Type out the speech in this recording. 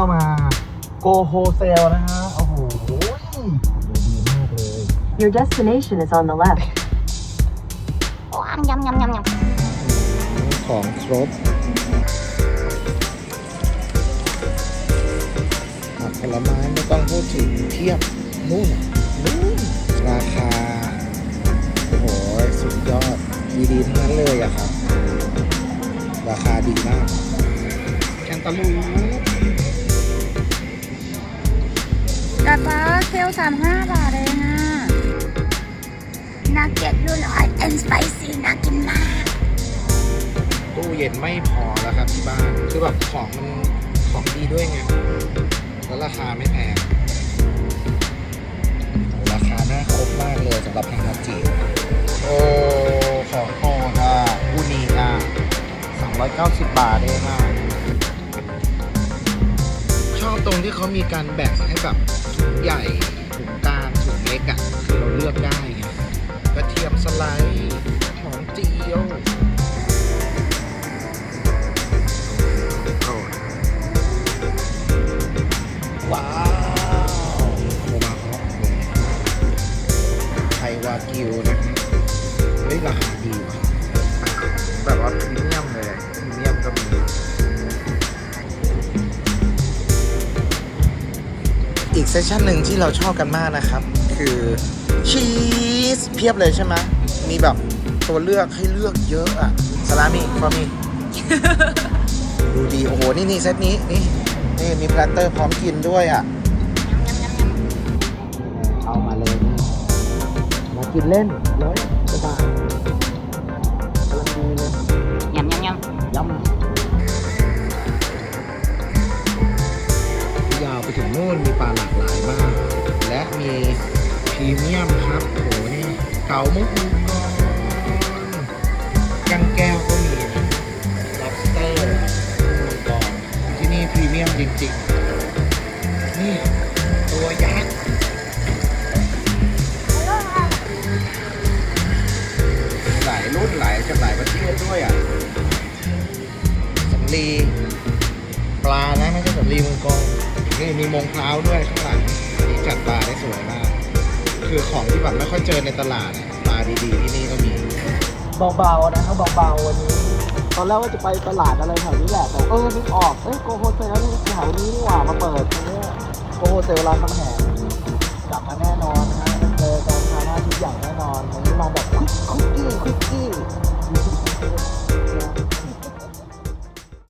เรามาโกโฮเซลนะฮะ โอ้โหดูดีมากเลย Your destination is on the left. ว้าวยำยำยำยำของครบผักผลไม้ไม่ต้องพูดถึงเทียบนู่นนู่นราคา โอ้โห สุดยอด ดีๆทั้งนั้นเลยอะครับ ราคาดีมากแคนตาลูป กระป๋าเซลสามห้าบาทเองอะนักเก็ตรุ่นออยแอนสไปซี่น่ากินมาก ตู้เย็นไม่พอแล้วครับที่บ้านคือแบบของมันของดีด้วยไงแล้วราคาไม่แพงราคาน่าครบมากเลยสำหรับทางจิโอ้ของโปรดอะอูนีอะ290 บาทเองอะ ตรงที่เขามีการแบ่งให้แบบถุงใหญ่ถุงกลางถุงเล็กอะคือเราเลือกได้ไงกระเทียมสไลด์หอมเจียวว้าวโคมาฮอปเลยไทวากิวนะฮะเฮ้ยราคาดีว่ะ เซสชันหนึ่งที่เราชอบกันมากนะครับ คือชีสเพียบเลยใช่ไหมมีแบบตัวเลือกให้เลือกเยอะอะสลามิฟามิดูดีโอ้โหนี่นี่เซตนี้นี่นี่มีแพลตเตอร์พร้อมกินด้วยอะเอามาเลยนี่มากินเล่นร้อยกว่าบาทกำลังดีเลยยำยำยำยำ ถึงนู่นมีปลาหลากหลายมาก และมีพรีเมียมครับโอ้โหนี่เก๋ามุกมังกรกังแก้วก็มีนะ lobster มังกรที่นี่พรีเมียมจริงๆ นี่ ตัวยักษ์หลายรุ่นหลายจากหลายประเทศด้วยอะสำลีปลานะไม่ใช่สำลีมังกร นี่มีมงพร้าวด้วยข้างหลังนี่จัดปลาได้สวยมาก คือของที่แบบไม่ค่อยเจอในตลาดอะปลาดีๆที่นี่ก็มี เบาๆนะครับเบาๆวันนี้ ตอนแรกว่าจะไปตลาดอะไรแถวนี้แหละแต่เออนึกออก เอ้ยโกโฮเซลนี่แถวนี้นี่หว่ามาเปิดตรงเนี้ยโกโฮเซลร้ามคำแหงกลับมาแน่นอนนะฮะเจอกันคาหน้าทุกอย่างแน่นอนวันนี้มาแบบคุกคุก